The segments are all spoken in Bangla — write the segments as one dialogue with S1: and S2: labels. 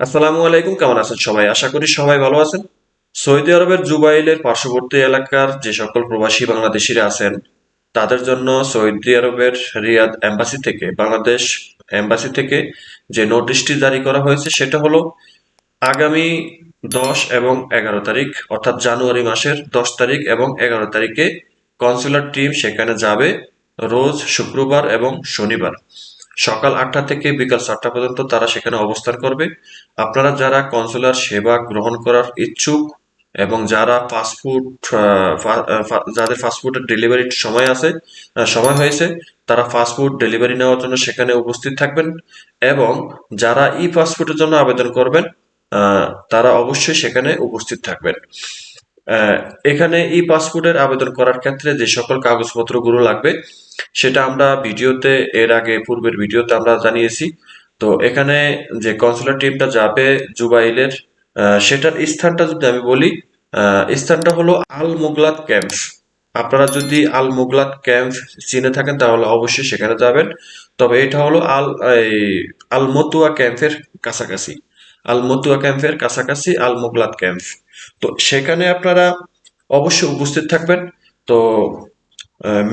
S1: আসসালামু আলাইকুম, কেমন আছেন সবাই? আশা করি সবাই ভালো আছেন। সৌদি আরবের জুবাইলের পার্শ্ববর্তী এলাকার যে সকল প্রবাসী বাংলাদেশিরা আছেন, তাদের জন্য সৌদি আরবের রিয়াদ এম্বাসি থেকে, বাংলাদেশ এম্বাসি থেকে যে নোটিশটি জারি করা হয়েছে, সেটা হলো আগামী দশ এবং এগারো তারিখ, অর্থাৎ জানুয়ারি মাসের দশ তারিখ এবং এগারো তারিখে কনসুলার টিম সেখানে যাবে রোজ শুক্রবার এবং শনিবার। সকাল আটটা থেকে বিকাল চারটা পর্যন্ত তারা সেখানে অবস্থান করবে। আপনারা যারা কনসুলার সেবা গ্রহণ করার ইচ্ছুক এবং যারা ফাস্টফুড যাদের ফাস্টফুডের ডেলিভারির সময় আছে সময় হয়েছে, তারা ফাস্টফুড ডেলিভারি নেওয়ার জন্য সেখানে উপস্থিত থাকবেন এবং যারা ই পাসপোর্টের জন্য আবেদন করবেন তারা অবশ্যই সেখানে উপস্থিত থাকবেন। এখানে ই পাসপোর্টের আবেদন করার ক্ষেত্রে যে সকল কাগজপত্রগুলো লাগবে সেটা আমরা ভিডিওতে এর আগে পূর্বের ভিডিওতে আমরা জানিয়েছি। তো এখানে যে কনসুলার টিমটা যাবে জুবাইলের সেটার স্থানটা যদি আমি বলি স্থানটা হলো আল মুগলাত ক্যাম্প। আপনারা যদি আল মুগলাত ক্যাম্প চিনে থাকেন তাহলে অবশ্যই সেখানে যাবেন। তবে এটা হলো আল এই, আল মতুয়া ক্যাম্পের কাছাকাছি। আল মতুয়া ক্যাম্পের কাছাকাছি আল মুগলাত ক্যাম্প। তো সেখানে আপনারা অবশ্যই উপস্থিত থাকবেন। তো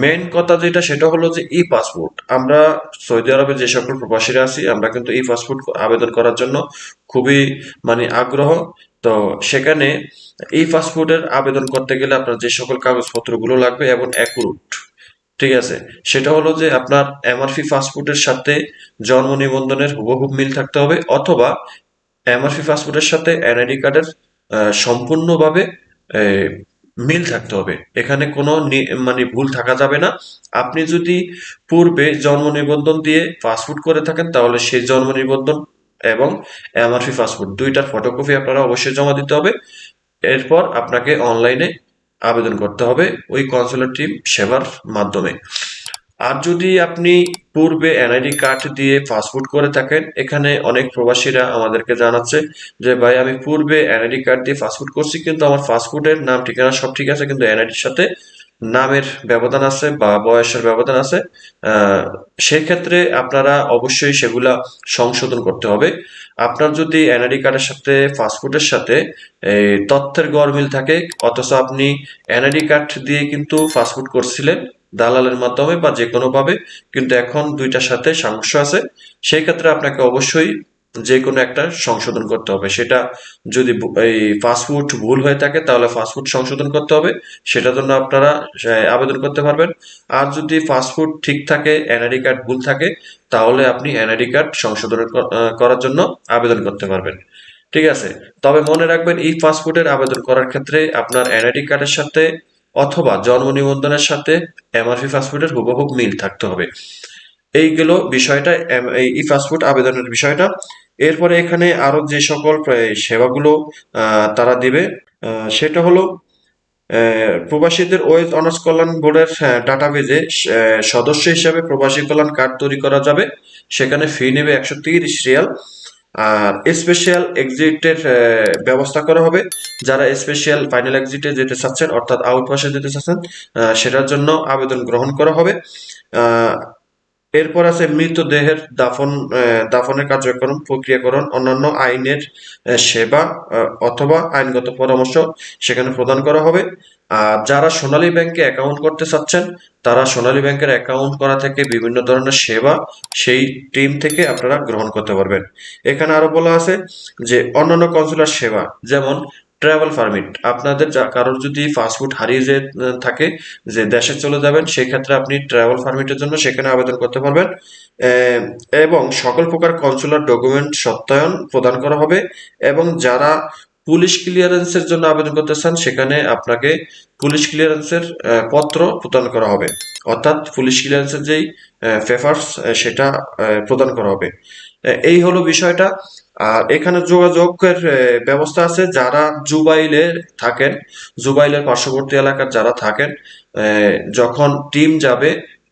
S1: মেইন কথা যেটা সেটা হলো যে ই পাসপোর্ট আমরা সৌদি আরবে যে সকল প্রবাসীরা আছি, আমরা কিন্তু ই পাসপোর্ট আবেদন করার জন্য খুবই মানে আগ্রহ। তো সেখানে ই পাসপোর্টের আবেদন করতে গেলে আপনার যে সকল কাগজপত্রগুলো লাগবে এবং অ্যাকুরেট ঠিক আছে? সেটা হলো যে আপনার এমআরপি পাসপোর্টের সাথে জন্ম নিবন্ধনের হুবহুব মিল থাকতে হবে, অথবা এমআরপি পাসপোর্টের সাথে এনআইডি কার্ডের সম্পূর্ণভাবে মিল থাকতে হবে। এখানে কোনো মানে ভুল থাকা যাবে না। আপনি যদি পূর্বে জন্ম নিবন্ধন দিয়ে পাসপোর্ট করে থাকেন, তাহলে সেই জন্ম নিবন্ধন এবং এমআরপি পাসপোর্ট দুইটার ফটোকপি আপনারা অবশ্যই জমা দিতে হবে। এরপর আপনাকে অনলাইনে আবেদন করতে হবে ওই কনসুলার টিম সেবার মাধ্যমে। আর যদি আপনি পূর্বে এনআইডি কার্ড দিয়ে পাসপোর্ট করে থাকেন এখানে অনেক প্রবাসীরা আমাদেরকে জানাচ্ছে যে ভাই আমি পূর্বে এনআইডি কার্ড দিয়ে পাসপোর্ট করছি কিন্তু আমার পাসপোর্টের নাম ঠিকানা সব ঠিক আছে কিন্তু এনআইডির সাথে নামের ব্যবধান আছে বা বয়সের ব্যবধান আছে। আহ, সেই ক্ষেত্রে আপনারা অবশ্যই সেগুলা সংশোধন করতে হবে। আপনার যদি এনআইডি কার্ডের সাথে পাসপোর্টের সাথে তথ্যের গরমিল থাকে অথচ আপনি এনআইডি কার্ড দিয়ে কিন্তু পাসপোর্ট করছিলেন দালালের মাধ্যমে বা যে কোনো ভাবে, কিন্তু এখন দুইটার সাথে সমস্যা আছে। সেই ক্ষেত্রে আপনাকে অবশ্যই যে কোনো একটা সংশোধন করতে হবে। সেটা যদি এই ফাস্টফুড ভুল হয়ে থাকে, তাহলে ফাস্টফুড সংশোধন করতে হবে। সেটার জন্য আপনারা আবেদন করতে পারবেন। আর যদি ফাস্টফুড ঠিক থাকে এনআইডি কার্ড ভুল থাকে, তাহলে আপনি এনআইডি কার্ড সংশোধন করার জন্য আবেদন করতে পারবেন। ঠিক আছে? তবে মনে রাখবেন, এই ফাস্টফুডের আবেদন করার ক্ষেত্রে আপনার এনআইডি কার্ডের সাথে অথবা জন্ম নিবন্ধনের সাথে এমআরপি পাসপোর্টের হুবহু মিল থাকতে হবে। এইগুলো বিষয়টা, এম- এই ই পাসপোর্ট আবেদনের বিষয়টা। এরপরে এখানে আরও যে সকল সেবাগুলো তারা দিবে সেটা হলো প্রবাসীদের ওয়েলথ অনার্স কল্যাণ বোর্ডের ডাটাবেজে সদস্য হিসেবে প্রবাসী কল্যাণ কার্ড তৈরি করা যাবে। সেখানে ফি নেবে একশো তিরিশ রিয়াল। আর স্পেশাল এক্সিটের ব্যবস্থা করা হবে। যারা স্পেশাল ফাইনাল এক্সিটে যেতে চাচ্ছেন, অর্থাৎ আউট পাসে যেতে চাচ্ছেন সেটার জন্য আবেদন গ্রহণ করা হবে। এরপর আছে মৃতদেহের দাফন দাফনের কার্যক্রম, প্রক্রিয়াকরণ, অন্যান্য আইনের সেবা অথবা আইনগত পরামর্শ সেখানে প্রদান করা হবে। আর যারা সোনালী ব্যাংকে অ্যাকাউন্ট করতে চাচ্ছেন, তারা সোনালী ব্যাংকের অ্যাকাউন্ট করা থেকে বিভিন্ন ধরনের সেবা সেই টিম থেকে আপনারা গ্রহণ করতে পারবেন। এখানে আরও বলা আছে যে অন্যান্য কনসুলার সেবা, যেমন ট্রাভেল পারমিট আপনাদের যা- কারোর যদি পাসপোর্ট হারিয়ে যে থাকে যে দেশে চলে যাবেন সেক্ষেত্রে আপনি ট্রাভেল পারমিটের জন্য সেখানে আবেদন করতে পারবেন। এবং সকল প্রকার কনসুলার ডকুমেন্ট সত্যায়ন প্রদান করা হবে। এবং যারা পুলিশ ক্লিয়ারেন্সের জন্য আবেদন করতে চান সেখানে আপনাকে পুলিশ ক্লিয়ারেন্সের পত্র প্রদান করা হবে। অর্থাৎ পুলিশ ক্লিয়ারেন্সের যেই পেপারস সেটা প্রদান করা হবে। এই হলো বিষয়টা। আর এখানে যোগাযোগের ব্যবস্থা আছে। যারা জুবাইলে থাকেন, জুবাইলের পার্শ্ববর্তী এলাকার যারা থাকেন যখন টিম যাবে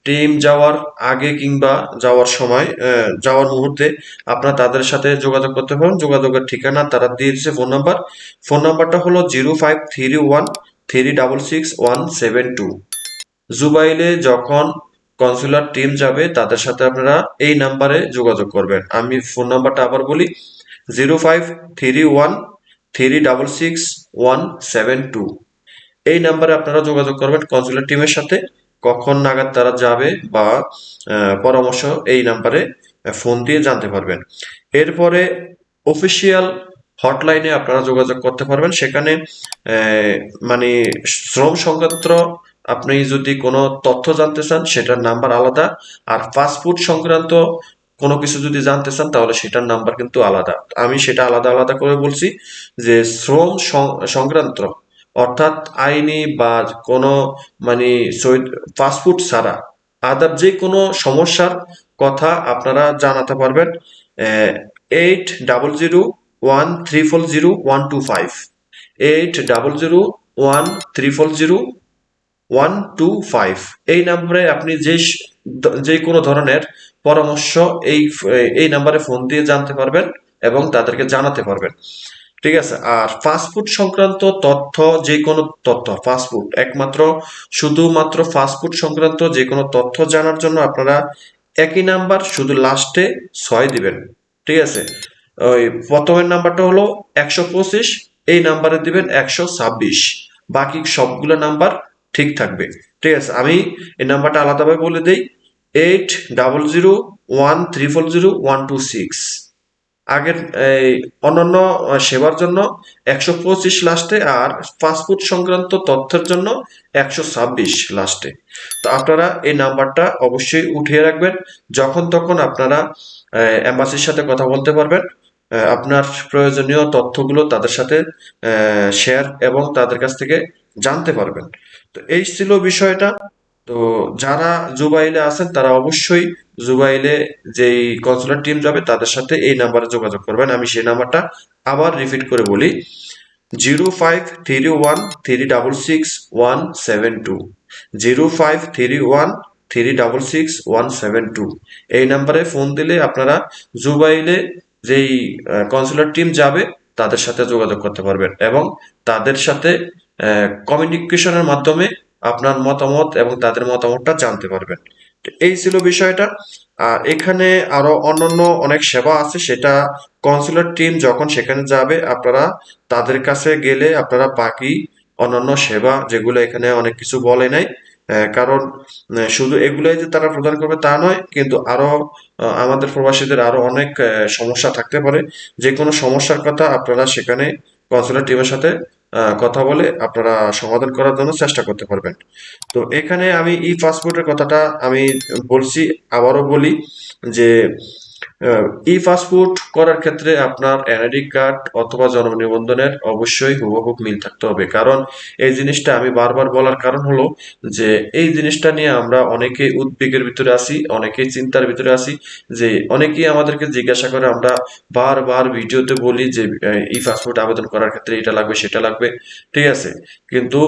S1: টিম যাওয়ার আগে কিংবা যাওয়ার সময় যাওয়ার মুহূর্তে আপনারা তাদের সাথে যোগাযোগ করতে পারেন। যোগাযোগের ঠিকানা তারা দিয়ে দিচ্ছে ফোন নাম্বার। ফোন নাম্বারটা হলো zero five three one three double six one seven two. জুবাইলে যখন কনসুলার টিম যাবে, তাদের সাথে আপনারা এই নাম্বারে যোগাযোগ করবেন। আমি ফোন নাম্বারটা আবার বলি, zero five three one three double six one seven two. এই নাম্বারে আপনারা যোগাযোগ করবেন কনসুলার টিমের সাথে। কখন নাগাদ তারা যাবে বা পরামর্শ এই নাম্বারে ফোন দিয়ে জানতে পারবেন। এরপরে অফিসিয়াল হটলাইনে আপনারা যোগাযোগ করতে পারবেন। সেখানে মানে শ্রম সংক্রান্ত আপনি যদি কোনো তথ্য জানতে চান, সেটার নাম্বার আলাদা। আর ফাস্টফুড সংক্রান্ত কোনো কিছু যদি জানতে চান, তাহলে সেটার নাম্বার কিন্তু আলাদা। আমি সেটা আলাদা আলাদা করে বলছি যে শ্রম সংক্রান্ত অর্থাৎ আইনি বা কোনো মানে ফাস্টফুড ছাড়া। আদার যে কোনো সমস্যার কথা আপনারা জানাতে পারবেন eight double zero one three four zero one two five eight double zero one three four zero one two five এই নাম্বারে আপনি যে যে কোনো ধরনের পরামর্শ এই এই নাম্বারে ফোন দিয়ে জানতে পারবেন এবং তাদেরকে জানাতে পারবেন। ঠিক আছে? আর ফাস্টফুড সংক্রান্ত তথ্য যে কোনো তথ্য ফাস্টফুড একমাত্র, শুধুমাত্র ফাস্টফুড সংক্রান্ত যে কোনো তথ্য জানার জন্য আপনারা একই নাম্বার শুধু লাস্টে ছয় দিবেন। ঠিক আছে? ওই প্রথমের নাম্বারটা হলো একশো পঁচিশ, এই নাম্বারে দিবেন একশো ছাব্বিশ। বাকি সবগুলো নাম্বার ঠিক থাকবে। ঠিক আছে? আমি এই নাম্বারটা আলাদাভাবে বলে দিই eight double zero one three four zero one two six আগের, এই, অন্যান্য সেবার জন্য একশো পঁচিশ লাস্টে আর ফাস্টফুড সংক্রান্ত তথ্যের জন্য একশো ছাব্বিশ লাস্টে তো আপনারা এই নাম্বারটা অবশ্যই উঠিয়ে রাখবেন। যখন তখন আপনারা এম্বাসির সাথে কথা বলতে পারবেন। আপনার প্রয়োজনীয় তথ্যগুলো তাদের সাথে শেয়ার এবং তাদের কাছ থেকে জানতে পারবেন। তো এই ছিল বিষয়টা। তো যারা জুবাইলে আছেন, তারা অবশ্যই জুবাইলে যেই কনসুলার টিম যাবে, তাদের সাথে এই নাম্বারে যোগাযোগ করবেন। আমি সেই নাম্বারটা আবার রিপিট করে বলি। Zero five three one three double six one seven two zero five three one three double six one seven two এই নাম্বারে ফোন দিলে আপনারা জুবাইলে যেই কনসুলার টিম যাবে, তাদের সাথে যোগাযোগ করতে পারবেন এবং তাদের সাথে কমিউনিকেশনের মাধ্যমে আপনার মতামত এবং তাদের মতামতটা জানতে পারবেন। এই ছিল বিষয়টা। আর এখানে আরও অন্যান্য অনেক সেবা আছে, সেটা কনসুলার টিম যখন সেখানে যাবে, আপনারা তাদের কাছে গেলে আপনারা বাকি অন্যান্য সেবা যেগুলো এখানে অনেক কিছু বলে নাই কারণ শুধু এগুলাই যে তারা প্রদান করবে তা নয়, কিন্তু আরও আমাদের প্রবাসীদের আরও অনেক সমস্যা থাকতে পারে। যে কোনো সমস্যার কথা আপনারা সেখানে কনসুলার টিমের সাথে কথা বলে আপনারা সমাধান করার জন্য চেষ্টা করতে পারবেন। তো এখানে আমি ই পাসপোর্টের কথাটা আমি বলছি, আবারও বলি যে ই পাসপোর্ট করার ক্ষেত্রে আপনার এনআইডি কার্ড অথবা জন্ম নিবন্ধনের অবশ্যই হুবহু মিল থাকতে হবে। কারণ এই জিনিসটা আমি বারবার বলার কারণ হলো যে এই জিনিসটা নিয়ে আমরা অনেকেই উদ্বেগের ভিতরে আছি, অনেকেই চিন্তার ভিতরে আছি যে অনেকেই আমাদেরকে জিজ্ঞাসা করে আমরা বারবার ভিডিওতে বলি যে ই পাসপোর্ট আবেদন করার ক্ষেত্রে এটা লাগবে, সেটা লাগবে, ঠিক আছে? কিন্তু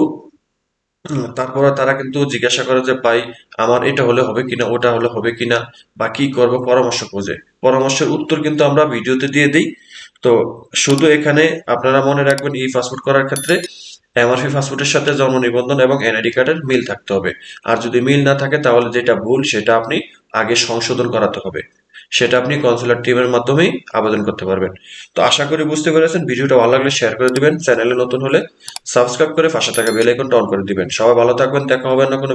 S1: হুম, তারপরে তারা কিন্তু জিজ্ঞাসা করে যে ভাই আমার এটা হলে হবে কিনা ওটা হলে হবে কিনা বা কি করব পরামর্শ খোঁজে? পরামর্শের উত্তর কিন্তু আমরা ভিডিওতে দিয়ে দিই। তো শুধু এখানে আপনারা মনে রাখবেন ই পাসপোর্ট করার ক্ষেত্রে এমআরপি পাসপোর্টের সাথে জন্ম নিবন্ধন এবং এনআইডি কার্ডের মিল থাকতে হবে। আর যদি মিল না থাকে তাহলে যেটা ভুল সেটা আপনি আগে সংশোধন করাতে হবে। সেটা আপনি কনসুলার টিমের মাধ্যমেই আবেদন করতে পারবেন। তো আশা করি বুঝতে পেরেছেন। ভিডিওটা ভালো লাগলে শেয়ার করে দিবেন। চ্যানেলে নতুন হলে সাবস্ক্রাইব করে পাশে থাকা বেল আইকনটা অন করে দিবেন। সবাই ভালো থাকবেন। দেখা হবে না কোনো